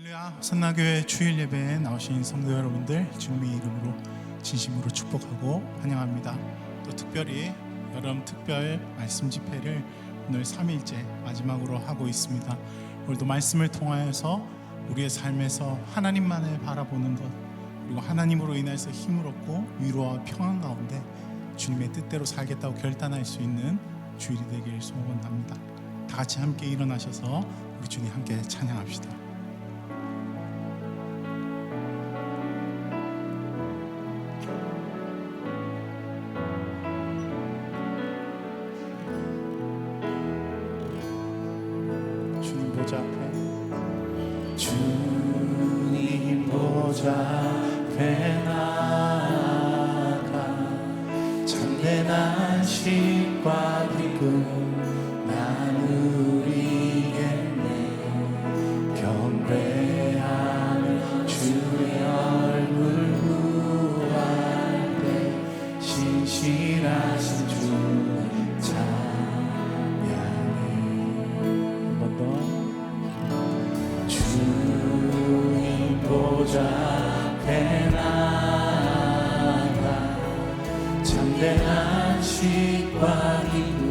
할렐루야 선나교회 주일 예배에 나오신 성도 여러분들 주님의 이름으로 진심으로 축복하고 환영합니다. 또 특별히 여름 특별 말씀 집회를 오늘 3일째 마지막으로 하고 있습니다. 오늘도 말씀을 통하여서 우리의 삶에서 하나님만을 바라보는 것 그리고 하나님으로 인해서 힘을 얻고 위로와 평안 가운데 주님의 뜻대로 살겠다고 결단할 수 있는 주일이 되길 소원합니다. 다 같이 함께 일어나셔서 우리 주님 함께 찬양합시다. 주님 보좌 앞에 나가 참된 안식과 기쁨 나누리겠네 경배하며 주의 얼굴 구할 때 신실하신 주 찬양 보좌 앞에 나가 참된 안식과 기쁨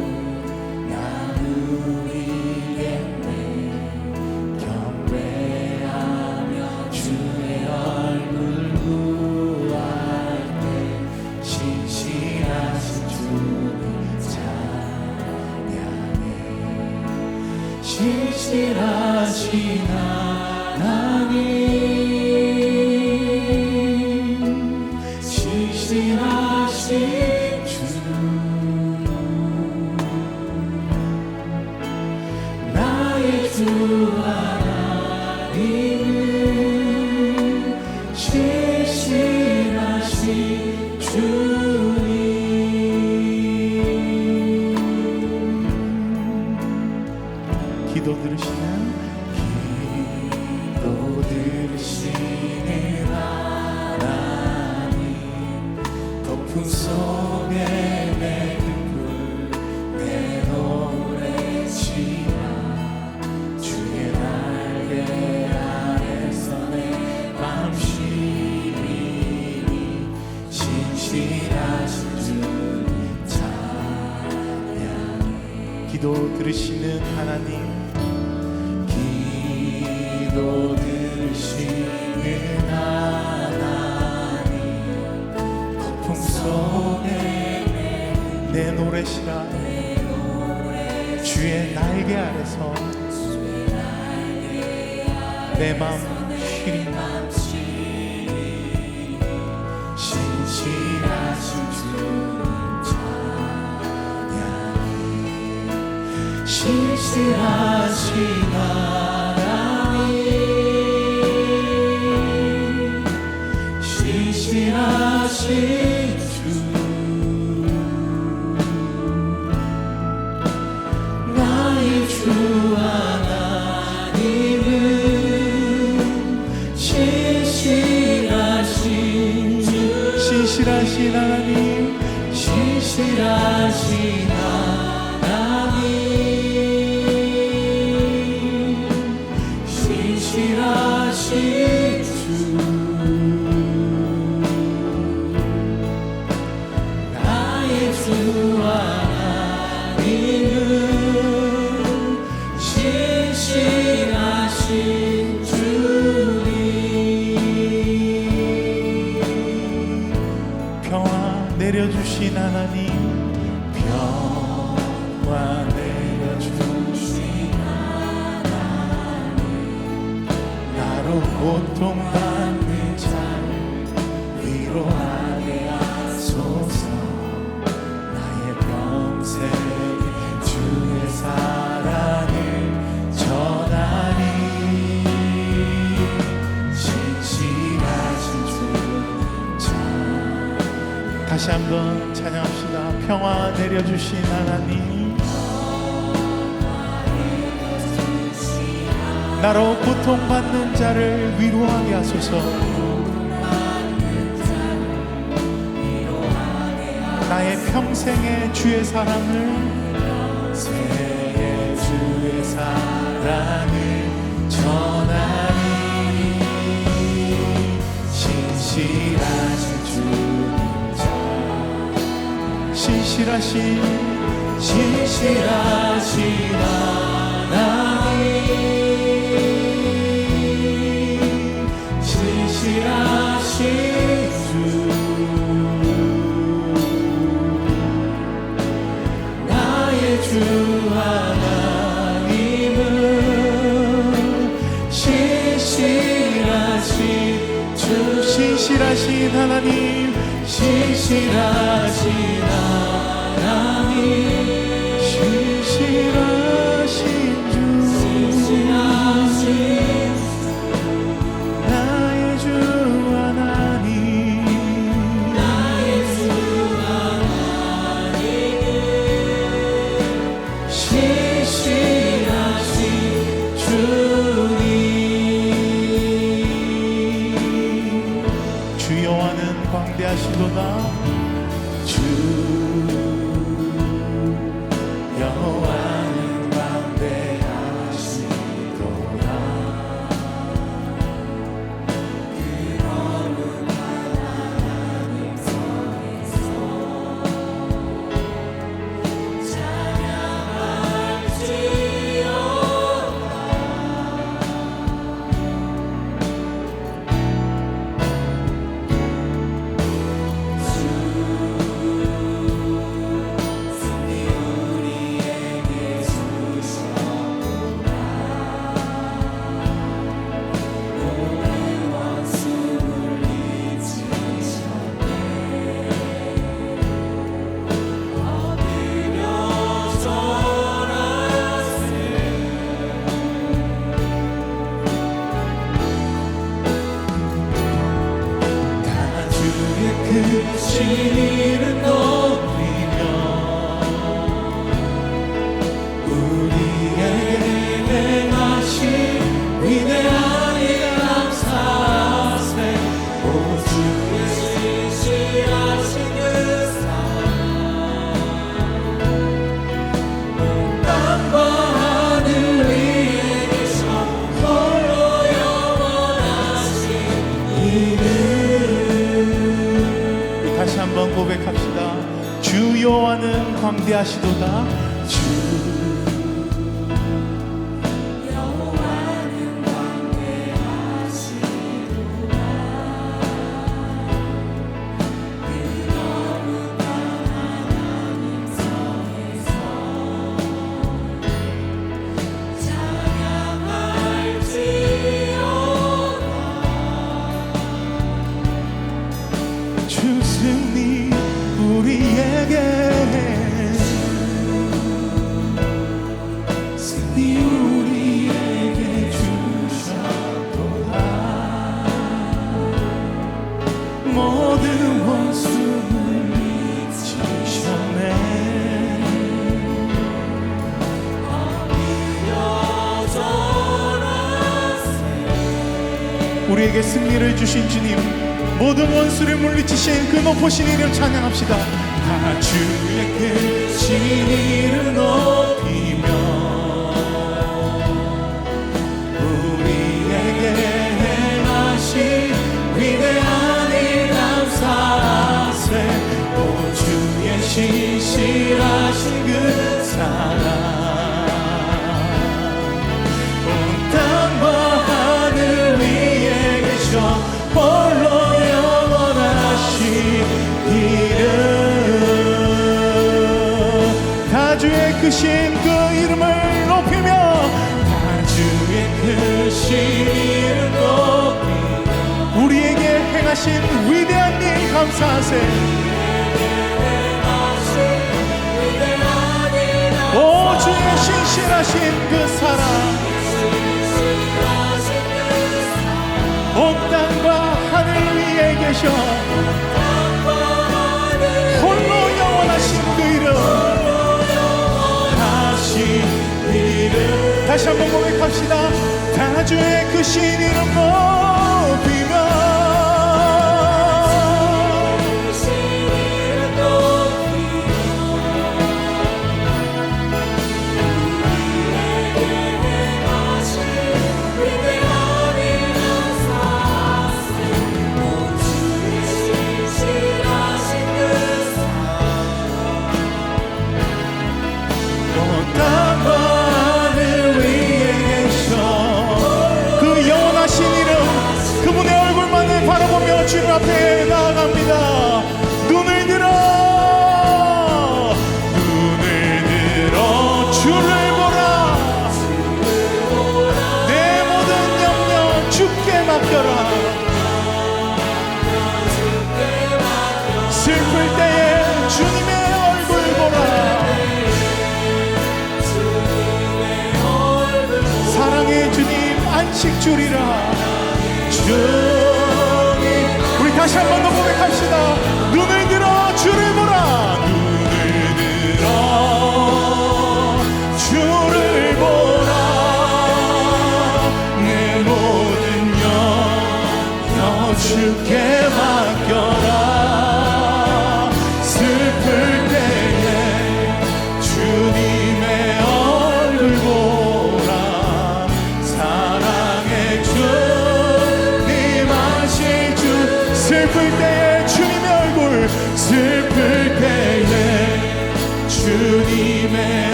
기도 들으시는 하나님. 기도 들으시는 하나님. 폭풍 속에 내 노래시라. 주의 날개 아래서 내 마음 쉬리 신실하신 하나 평화 내려주신 하나님 평화 내려주신 하나님. 나로 고통받 다시 한번 찬양합시다. 평화 내려주신 하나님. 나로 고통받는 자를 위로하게 하소서. 나의 평생의 주의 사랑을 생의 주의 사랑을 전하니 신실한 신실하신 신실하신 하나 신실하신 하나님 survive. 크신 이름 높 하시도다 주신 주님 모든 원수를 물리치신 그 높으신 이름 찬양합시다. 다 주의 크신 이름 높이 크신 그 이름을 높이며 다 주의 크신 이름 높이 우리에게 행하신 위대한 일 감사하세. 오 주의 신실하신 그 사랑. 온 땅과 하늘 위에 계셔 다시 한번 고백합시다. 다 주의 크신 이름 높이 식주리라. 주님. 우리 다시 한 번 더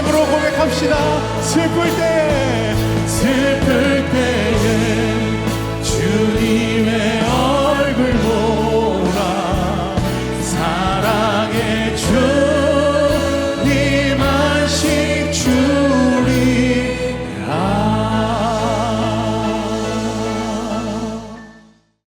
마음으로 고백합시다. 슬플 때, 슬플